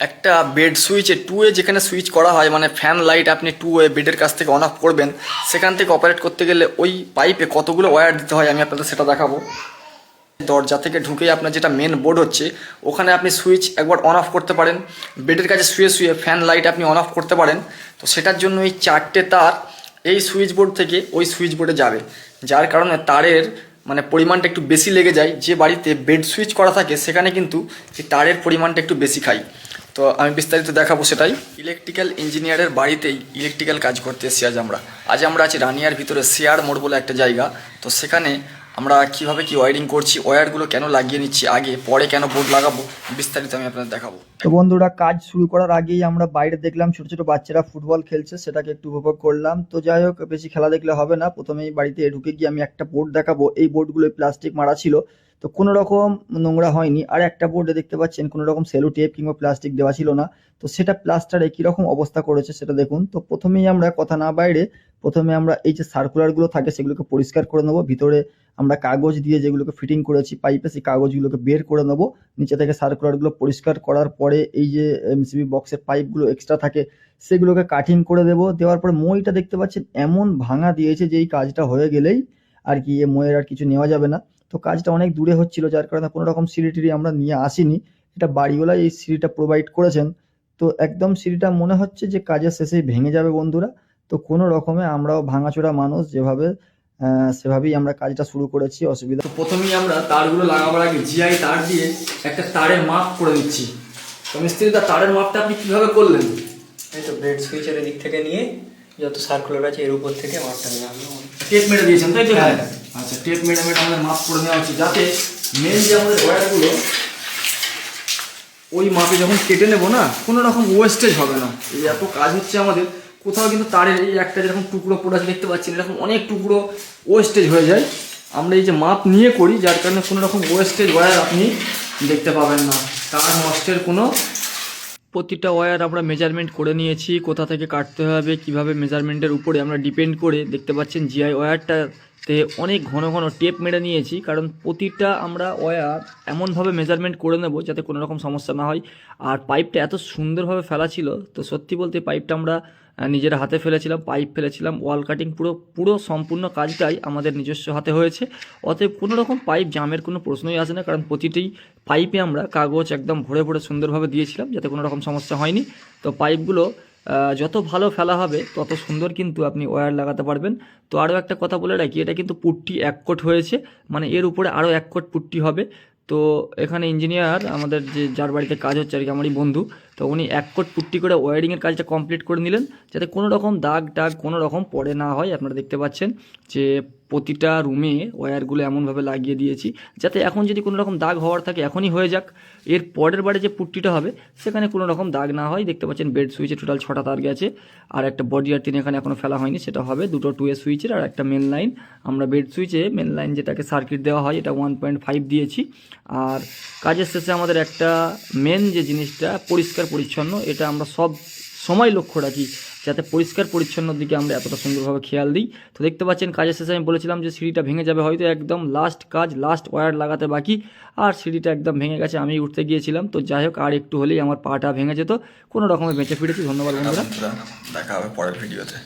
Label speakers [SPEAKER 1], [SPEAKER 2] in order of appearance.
[SPEAKER 1] একটা bed সুইচে two এ যেখানে switch করা হয় মানে ফ্যান লাইট আপনি টু এ বেডের কাছ থেকে অন অফ করবেন, সেখান থেকে অপারেট করতে গেলে ওই পাইপে কতগুলো ওয়্যার দিতে হয় আমি আপনাদের সেটা দেখাবো। দরজা থেকে ঢুকে আপনার যেটা মেন বোর্ড হচ্ছে, ওখানে আপনি সুইচ একবার অন অফ করতে পারেন। বেডের কাছে শুয়ে শুয়ে ফ্যান লাইট আপনি অন অফ করতে পারেন। তো সেটার জন্য এই চারটে তার এই সুইচ বোর্ড থেকে ওই সুইচ বোর্ডে যাবে। যার কারণে তারের মানে পরিমাণটা একটু বেশি লেগে যায়। যে বাড়িতে বেড সুইচ করা থাকে, সেখানে কিন্তু তারের পরিমাণটা একটু বেশি খায়। তো আমি বিস্তারিত দেখাবো সেটাই। ইলেকট্রিক্যাল ইঞ্জিনিয়ারের বাড়িতেই ইলেকট্রিক্যাল কাজ করতে এসেছি আজ আমরা। আজ আমরা আছি রানিয়ার ভিতরে শেয়ার মোড় বলে একটা জায়গা। তো সেখানে আমরা কীভাবে কি ওয়ারিং করছি ওয়্যারগুলো কেন লাগিয়ে নিচ্ছি, আগে, পরে কেন বোর্ড লাগাবো, বিস্তারিত আমি আপনাদের দেখাবো।
[SPEAKER 2] তো বন্ধুরা, কাজ শুরু করার আগেই আমরা বাইরে দেখলাম ছোট ছোট বাচ্চারা ফুটবল খেলছে, সেটাকে একটু উপভোগ করলাম। তো যাই হোক, বেশি খেলা দেখলে হবে না। প্রথমেই বাড়িতে ঢুকে গিয়ে আমি একটা বোর্ড দেখাবো। এই বোর্ডগুলো প্লাস্টিক মারা ছিল। তো কোনো রকম নোংরা হয়নি। আর একটা বোর্ডে দেখতে পাচ্ছেন, কোনো রকম সেলো টেপ কিংবা প্লাস্টিক দেওয়া ছিল না। তো সেটা প্লাস্টারে কীরকম অবস্থা করেছে সেটা দেখুন। তো প্রথমেই আমরা কথা না বাইরে, প্রথমে আমরা এই যে সার্কুলারগুলো থাকে সেগুলোকে পরিষ্কার করে নেব। ভিতরে আমরা কাগজ দিয়ে যেগুলোকে ফিটিং করেছি পাইপে সেই কাগজগুলোকে বের করে নেব। নিচে থেকে সার্কুলারগুলো পরিষ্কার করার পরে এই যে এমসিবি বক্সের পাইপগুলো এক্সট্রা থাকে, সেগুলোকে কাটিং করে দেবো। দেওয়ার পরে মইটা দেখতে পাচ্ছেন, এমন ভাঙা দিয়েছে যে এই কাজটা হয়ে গেলেই আর কি এ ময়ের আর কিছু নেওয়া যাবে না। তো কাজটা অনেক দূরে হচ্ছিল যার কারণে কোনো রকম সিঁড়ি টিড়ি আমরা নিয়ে আসিনি। এটা বাড়িওয়ালাই এই সিঁড়িটা প্রোভাইড করেছেন। তো একদম সিঁড়িটা মনে হচ্ছে যে কাজের শেষেই ভেঙে যাবে বন্ধুরা। তো কোনো রকমে আমরাও ভাঙাচোরা মানুষ যেভাবে আহ, সেভাবেই আমরা কাজটা শুরু করেছি অসুবিধা
[SPEAKER 1] প্রথমেই আমরা তারগুলো লাগাবার আগে জিআই তার দিয়ে একটা তারের মাপ করে দিচ্ছি তো মিস্ত্রিদা তারের মাপটা আপনি কীভাবে করলেন?
[SPEAKER 3] এই তো ব্রেড সুইচের দিক থেকে নিয়ে যত সার্কুলার আছে এর উপর থেকে মাপটা নিলাম
[SPEAKER 1] টেপ মেরে দিয়েছেন তাই তো?
[SPEAKER 3] হ্যাঁ।
[SPEAKER 1] আচ্ছা টেপ মেরে মেরে আমাদের মাপ করে নেওয়া উচিত যাতে মেন যে আমাদের ওয়্যারগুলো ওই মাপে যখন কেটে নেব না কোনো রকম ওয়েস্টেজ হবে না। এই এত কাজ হচ্ছে আমাদের কোথাও কিন্তু তারের এই একটা যেরকম টুকরো পড়ে আছে দেখতে পাচ্ছেন এরকম অনেক টুকরো ওয়েস্টেজ হয়ে যায়। আমরা এই যে মাপ নিয়ে করি যার কারণে কোনো রকম ওয়েস্টেজ ওয়্যার আপনি দেখতে পাবেন না। তার নষ্টের কোনো প্রতিটা ওয়্যার আমরা মেজারমেন্ট করে নিয়েছি, কোথা থেকে কাটতে হবে, কীভাবে মেজারমেন্টের উপরে আমরা ডিপেন্ড করে দেখতে পাচ্ছেন জিআই ওয়্যারটাতে অনেক ঘন ঘন টেপ মেরে নিয়েছি, কারণ প্রতিটা আমরা ওয়্যার এমনভাবে মেজারমেন্ট করে নেব যাতে কোনো রকম সমস্যা না হয়। আর পাইপটা এত সুন্দরভাবে ফেলা ছিল, তো সত্যি বলতে পাইপটা আমরা নিজের হাতে ফেলেছিলাম পাইপ ফেলেছিলাম ওয়াল কাটিং পুরো পুরো সম্পূর্ণ কাজটাই আমাদের নিজস্ব হাতে হয়েছে। অতএব কোনো রকম পাইপ জামের কোনো প্রশ্নই আসে না, কারণ প্রতিটি পাইপে আমরা কাগজ একদম ভরে ভরে সুন্দরভাবে দিয়েছিলাম, যাতে কোনো রকম সমস্যা হয়নি। তো পাইপগুলো যত ভালো ফেলা হবে, তত সুন্দর কিন্তু আপনি ওয়্যার লাগাতে পারবেন। তো আরও একটা কথা বলে রাখি, এটা কিন্তু পুট্টি এক কোট হয়েছে মানে এর উপরে আরও এক কোট পুট্টি হবে। তো এখানে ইঞ্জিনিয়ার, আমাদের যে যার বাড়িতে কাজ হচ্ছে আর কি, আমারই বন্ধু, তো উনি এক কোট পুট্টি করে ওয়ারিংয়ের কাজটা কমপ্লিট করে নিলেন, যাতে কোনো রকম দাগ টাগ কোনো রকম পড়ে না হয়। আপনারা দেখতে পাচ্ছেন যে প্রতিটা রুমে ওয়্যারগুলো এমনভাবে লাগিয়ে দিয়েছি, যাতে এখন যদি কোনো রকম দাগ হওয়ার থাকে এখনই হয়ে যাক। এর পরের বারে যে পুট্টিটা হবে, সেখানে কোনো রকম দাগ না হয়। দেখতে পাচ্ছেন বেড সুইচে টোটাল ছটা তার গেছে। আর একটা বডি আর তিন এখানে এখনও ফেলা হয়নি, সেটা হবে দুটো টু এ সুইচের আর একটা মেন লাইন। আমরা বেড সুইচে মেন লাইন যেটাকে সার্কিট দেওয়া হয়, এটা ওয়ান পয়েন্ট ফাইভ দিয়েছি। আর কাজের শেষে আমাদের একটা মেন যে জিনিসটা, পরিষ্কার পরিচ্ছন্ন, এটা আমরা সব সময় লক্ষ্য রাখি, যাতে পরিষ্কার পরিচ্ছন্নর দিকে আমরা এতটা সুন্দরভাবে খেয়াল দিই। তো দেখতে পাচ্ছেন, কাজের শেষে আমি বলেছিলাম যে সিঁড়িটা ভেঙে যাবে, হয়তো একদম লাস্ট কাজ লাস্ট ওয়্যার লাগাতে বাকি। আর সিঁড়িটা একদম ভেঙে গেছে আমি উঠতে গিয়েছিলাম। তো যাই হোক, আর একটু হলেই আমার পাটা ভেঙে যেত। কোনো রকমের বেঁচে ফিরেছি। ধন্যবাদ, বন্ধুরা। দেখা হবে পরের ভিডিওতে।